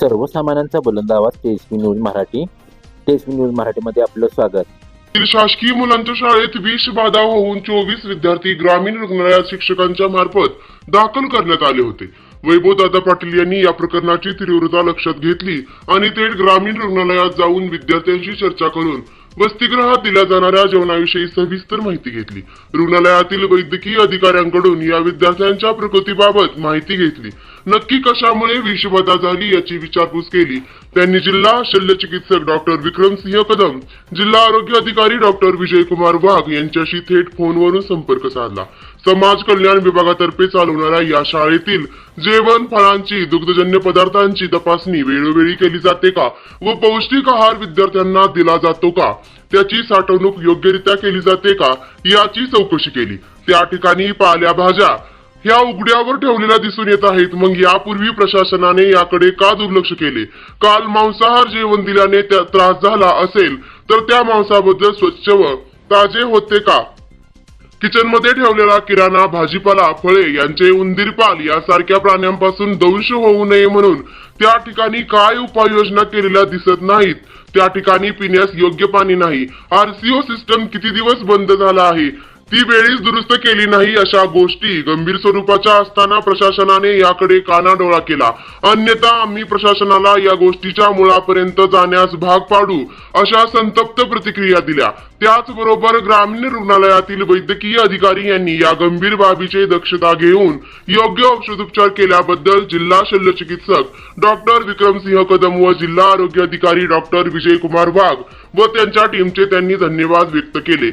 सर्वसामान्यांचा बुलंद आवाज टेस्वी न्यूज मराठी. टेस्वी न्यूज मराठीमध्ये आपलं स्वागत. शासकीय मुलांच्या शाळेत विष बाधा होऊन चोवीस विद्यार्थी ग्रामीण रुग्णालयात शिक्षकांच्या मार्फत दाखल करण्यात आले होते. वैभव दादा पाटील यांनी या प्रकरणाची तीव्रता लक्षात घेतली आणि थेट ग्रामीण रुग्णालयात जाऊन विद्यार्थ्यांशी चर्चा करून वसतिगृहात दिल्या जाणाऱ्या जेवणाविषयी सविस्तर माहिती घेतली. रुग्णालयातील वैद्यकीय अधिकाऱ्यांकडून या विद्यार्थ्यांच्या प्रकृतीबाबत माहिती घेतली. नक्की कशामुळे विषबाधा झाली याची विचारपूस केली. त्यांनी जिल्हा शल्य चिकित्सक डॉक्टर विक्रमसिंह कदम जिल्हा आरोग्य अधिकारी डॉक्टर विजयकुमार वाघ यांच्याशी थेट फोनवरून संपर्क साधला. समाज कल्याण विभागातर्फे चालवणाऱ्या या शाळेतील जेवण फळांची दुग्धजन्य पदार्थांची तपासणी वेळोवेळी केली जाते का? व पौष्टिक आहार विद्यार्थ्यांना दिला जातो का? त्याची साठवणूक योग्यरित्या केली जाते का? याची चौकशी केली. त्या ठिकाणी पाल्याभाज्या ह्या उघड्यावर ठेवलेल्या दिसून येत आहेत. मग यापूर्वी प्रशासनाने याकडे का दुर्लक्ष केले? काल मांसाहार जेवण दिल्याने त्या त्रास झाला असेल तर त्या मांसाबद्दल स्वच्छ व ताजे होते का? किचनमध्ये ठेवलेला किराणा भाजीपाला फळे यांचे उंदीरपाल यासारख्या प्राण्यांपासून दंश होऊ नये म्हणून त्या ठिकाणी काय उपाययोजना केलेल्या दिसत नाहीत. त्या ठिकाणी पिण्यास योग्य पाणी नाही. आरसीओ सिस्टम किती दिवस बंद झाला आहे? ती वेळीच दुरुस्त केली नाही अशा गोष्टी. गंभीर स्वरूपाच्या असताना प्रशासनाने याकडे कानाडोळा केला. अन्यथा आम्ही प्रशासनाला या गोष्टीच्या मुळापर्यंत जाण्यास भाग पाडू अशा संतप्त प्रतिक्रिया दिल्या. त्याचबरोबर ग्रामीण रुग्णालयातील वैद्यकीय अधिकारी यांनी या गंभीर बाबीचे दक्षता घेऊन योग्य औषधोपचार केल्याबद्दल जिल्हा शल्य चिकित्सक डॉक्टर विक्रमसिंह कदम व जिल्हा आरोग्य अधिकारी डॉक्टर विजयकुमार वाघ व त्यांच्या टीमचे त्यांनी धन्यवाद व्यक्त केले.